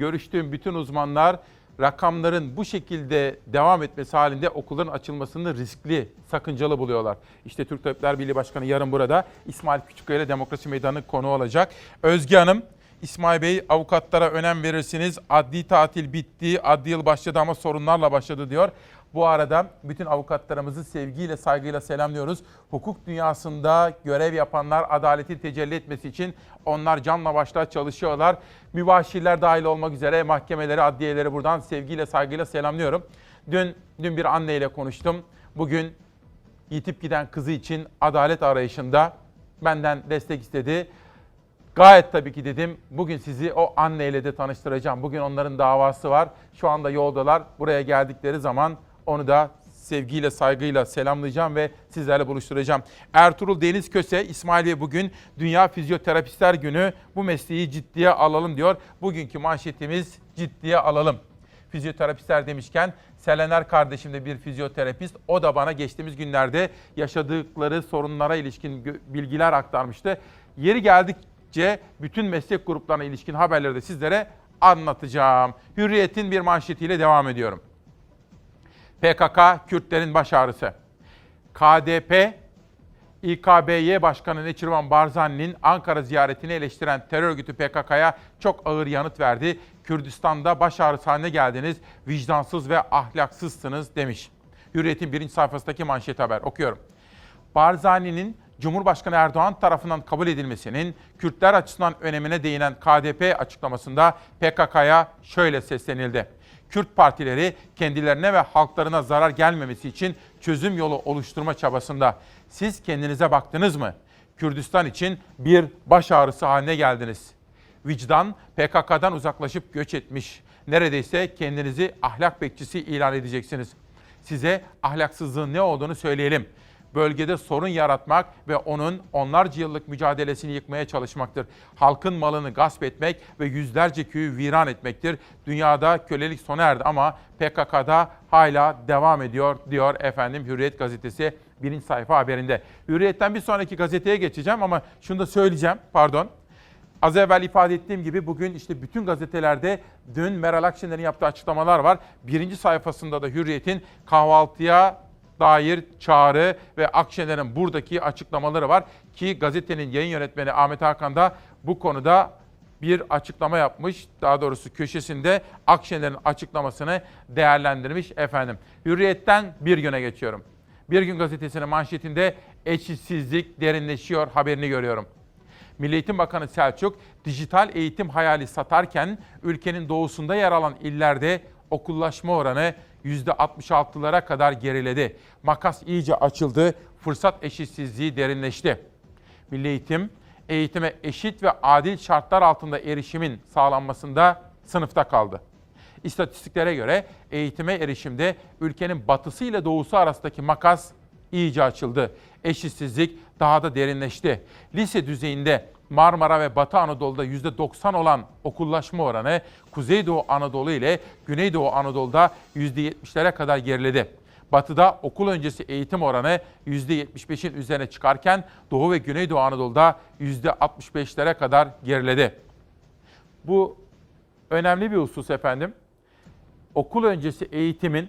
görüştüğüm bütün uzmanlar rakamların bu şekilde devam etmesi halinde okulların açılmasını riskli, sakıncalı buluyorlar. İşte Türk Tabipler Birliği Başkanı yarın burada İsmail Küçükkaya ile Demokrasi Meydanı konu olacak. Özge Hanım, İsmail Bey avukatlara önem verirsiniz. Adli tatil bitti, adli yıl başladı ama sorunlarla başladı diyor. Bu arada bütün avukatlarımızı sevgiyle, saygıyla selamlıyoruz. Hukuk dünyasında görev yapanlar adaletin tecelli etmesi için onlar canla başla çalışıyorlar. Mübaşirler dahil olmak üzere mahkemeleri, adliyeleri buradan sevgiyle, saygıyla selamlıyorum. Dün, dün bir anneyle konuştum. Bugün yitip giden kızı için adalet arayışında benden destek istedi. Gayet tabii ki dedim. Bugün sizi o anneyle de tanıştıracağım. Bugün onların davası var. Şu anda yoldalar. Buraya geldikleri zaman onu da sevgiyle, saygıyla selamlayacağım ve sizlerle buluşturacağım. Ertuğrul Deniz Köse, İsmail Bey bugün Dünya Fizyoterapistler Günü. Bu mesleği ciddiye alalım diyor. Bugünkü manşetimiz ciddiye alalım. Fizyoterapistler demişken Selener kardeşim de bir fizyoterapist. O da bana geçtiğimiz günlerde yaşadıkları sorunlara ilişkin bilgiler aktarmıştı. Yeri geldikçe bütün meslek gruplarına ilişkin haberleri de sizlere anlatacağım. Hürriyet'in bir manşetiyle devam ediyorum. PKK Kürtlerin baş ağrısı. KDP, İKBY Başkanı Neçirvan Barzani'nin Ankara ziyaretini eleştiren terör örgütü PKK'ya çok ağır yanıt verdi. Kürdistan'da baş ağrısı haline geldiniz, vicdansız ve ahlaksızsınız demiş. Hürriyet'in birinci sayfasındaki manşet haber okuyorum. Barzani'nin Cumhurbaşkanı Erdoğan tarafından kabul edilmesinin Kürtler açısından önemine değinen KDP açıklamasında PKK'ya şöyle seslenildi. Kürt partileri kendilerine ve halklarına zarar gelmemesi için çözüm yolu oluşturma çabasında. Siz kendinize baktınız mı? Kürdistan için bir baş ağrısı haline geldiniz. Vicdan PKK'dan uzaklaşıp göç etmiş. Neredeyse kendinizi ahlak bekçisi ilan edeceksiniz. Size ahlaksızlığın ne olduğunu söyleyelim bölgede sorun yaratmak ve onun onlarca yıllık mücadelesini yıkmaya çalışmaktır. Halkın malını gasp etmek ve yüzlerce köyü viran etmektir. Dünyada kölelik sona erdi ama PKK'da hala devam ediyor diyor efendim Hürriyet gazetesi birinci sayfa haberinde. Hürriyet'ten bir sonraki gazeteye geçeceğim ama şunu da söyleyeceğim pardon. Az evvel ifade ettiğim gibi bugün işte bütün gazetelerde dün Meral Akşener'in yaptığı açıklamalar var. Birinci sayfasında da Hürriyet'in kahvaltıya dair çağrı ve Akşener'in buradaki açıklamaları var. Ki gazetenin yayın yönetmeni Ahmet Hakan da bu konuda bir açıklama yapmış. Daha doğrusu köşesinde Akşener'in açıklamasını değerlendirmiş efendim. Hürriyet'ten bir güne geçiyorum. Bir gün gazetesinin manşetinde eşitsizlik derinleşiyor haberini görüyorum. Milli Eğitim Bakanı Selçuk, dijital eğitim hayali satarken ülkenin doğusunda yer alan illerde okullaşma oranı %66'lara kadar geriledi. Makas iyice açıldı, fırsat eşitsizliği derinleşti. Milli Eğitim, eğitime eşit ve adil şartlar altında erişimin sağlanmasında sınıfta kaldı. İstatistiklere göre eğitime erişimde ülkenin batısı ile doğusu arasındaki makas iyice açıldı. Eşitsizlik daha da derinleşti. Lise düzeyinde Marmara ve Batı Anadolu'da %90 olan okullaşma oranı Kuzeydoğu Anadolu ile Güneydoğu Anadolu'da %70'lere kadar geriledi. Batı'da okul öncesi eğitim oranı %75'in üzerine çıkarken Doğu ve Güneydoğu Anadolu'da %65'lere kadar geriledi. Bu önemli bir husus efendim. Okul öncesi eğitimin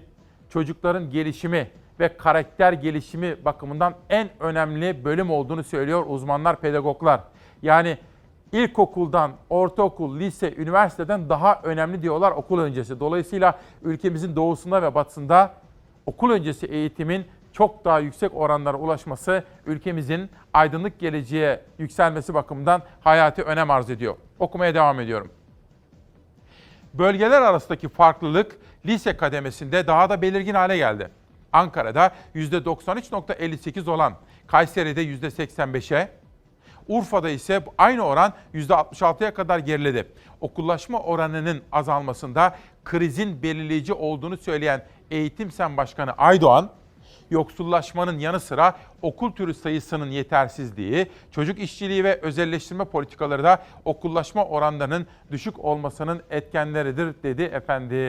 çocukların gelişimi ve karakter gelişimi bakımından en önemli bölüm olduğunu söylüyor uzmanlar, pedagoglar. Yani ilkokuldan, ortaokul, lise, üniversiteden daha önemli diyorlar okul öncesi. Dolayısıyla ülkemizin doğusunda ve batısında okul öncesi eğitimin çok daha yüksek oranlara ulaşması ülkemizin aydınlık geleceğe yükselmesi bakımından hayati önem arz ediyor. Okumaya devam ediyorum. Bölgeler arasındaki farklılık lise kademesinde daha da belirgin hale geldi. Ankara'da %93.58 olan Kayseri'de %85'e, Urfa'da ise aynı oran %66'ya kadar geriledi. Okullaşma oranının azalmasında krizin belirleyici olduğunu söyleyen Eğitim Sen Başkanı Aydoğan, yoksullaşmanın yanı sıra okul türü sayısının yetersizliği, çocuk işçiliği ve özelleştirme politikaları da okullaşma oranlarının düşük olmasının etkenleridir dedi efendim.